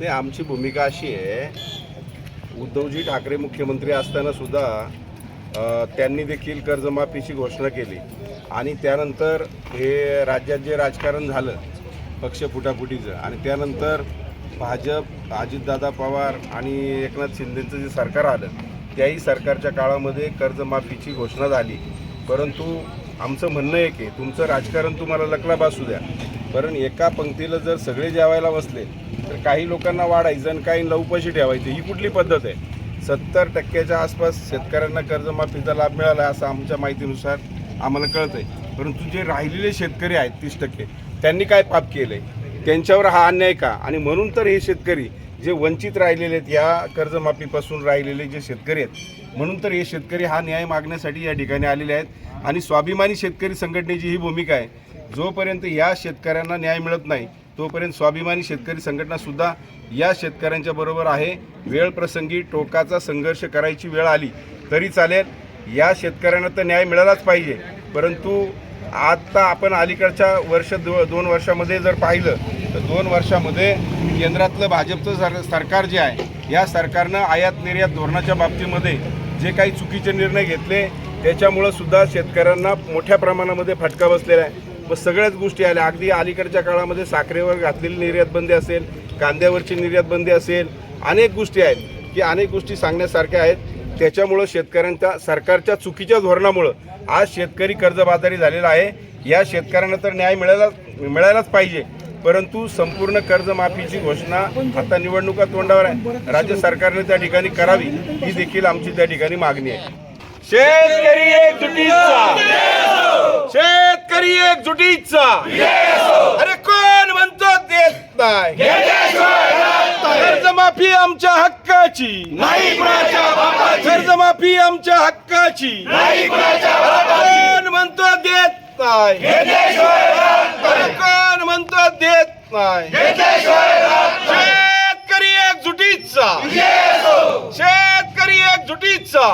नाही आमची भूमिका अशी आहे. उद्धवजी ठाकरे मुख्यमंत्री असताना सुद्धा त्यांनी देखील कर्जमाफीची घोषणा केली. आणि त्यानंतर हे राज्यात जे राजकारण झालं पक्ष फुटाफुटीचं आणि त्यानंतर भाजप अजितदादा पवार आणि एकनाथ शिंदेचं जे सरकार आलं त्याही सरकारच्या काळामध्ये कर्जमाफीची घोषणा झाली. परंतु आमचं म्हणणं आहे की तुमचं राजकारण तुम्हाला लकला द्या. कारण एका पंक्तीला जर सगळे जेवायला बसले तर काही लोकांना वाढायचं आणि काही लवपशी ठेवायची. ही कुठली पद्धत आहे? सत्तर टक्क्याच्या आसपास शेतकऱ्यांना कर्जमाफीचा लाभ मिळाला आहे असं आमच्या माहितीनुसार आम्हाला कळत आहे परंतु जे राहिलेले शेतकरी आहेत तीस टक्के त्यांनी काय पाप केलं आहे त्यांच्यावर हा अन्याय का? आणि म्हणून तर हे शेतकरी जे वंचित राहिलेले आहेत या कर्जमाफीपासून राहिलेले जे शेतकरी आहेत म्हणून तर हे शेतकरी हा न्याय मागण्यासाठी या ठिकाणी आलेले आहेत. आणि स्वाभिमानी शेतकरी संघटनेची ही भूमिका आहे. जोपर्यंत या शेतकऱ्यांना न्याय मिळत नाही तोपर्यंत स्वाभिमानी शेतकरी संघटनासुद्धा या शेतकऱ्यांच्या बरोबर आहे. वेळ प्रसंगी टोकाचा संघर्ष करायची वेळ आली तरी चालेल. या शेतकऱ्यांना तर न्याय मिळालाच पाहिजे. परंतु आत्ता आपण अलीकडच्या वर्ष दो दोन वर्षामध्ये जर पाहिलं तर दोन वर्षामध्ये केंद्रातलं भाजपचं सर सरकार जे आहे या सरकारनं आयात निर्यात धोरणाच्या बाबतीमध्ये जे काही चुकीचे निर्णय घेतले त्याच्यामुळं सुद्धा शेतकऱ्यांना मोठ्या प्रमाणामध्ये फटका बसलेला आहे. मग सगळ्याच गोष्टी आल्या. अगदी अलीकडच्या काळामध्ये साखरेवर घातलेली निर्यात बंदी असेल कांद्यावरची निर्यात बंदी असेल अनेक गोष्टी आहेत की अनेक गोष्टी सांगण्यासारख्या आहेत. त्याच्यामुळं शेतकऱ्यांच्या सरकारच्या चुकीच्या धोरणामुळं आज शेतकरी कर्जबाजारी झालेला आहे. या शेतकऱ्यांना तर न्याय मिळायला मिळायलाच पाहिजे. परंतु संपूर्ण कर्जमाफीची घोषणा आता निवडणुका तोंडावर आहे. राज्य सरकारने त्या ठिकाणी करावी ही देखील आमची त्या ठिकाणी मागणी आहे. शेतकरी एकजुटीचा. शेतकरी एकजुटीचा. अरे कोण म्हणतो देत नाही? कर्जमाफी आमच्या हक्काची. कर्जमाफी आमच्या हक्काची. कोण म्हणतो देत नाही? अरे कोण म्हणतो देत नाही? शेतकरी एकजुटीचा. शेतकरी एकजुटीचा.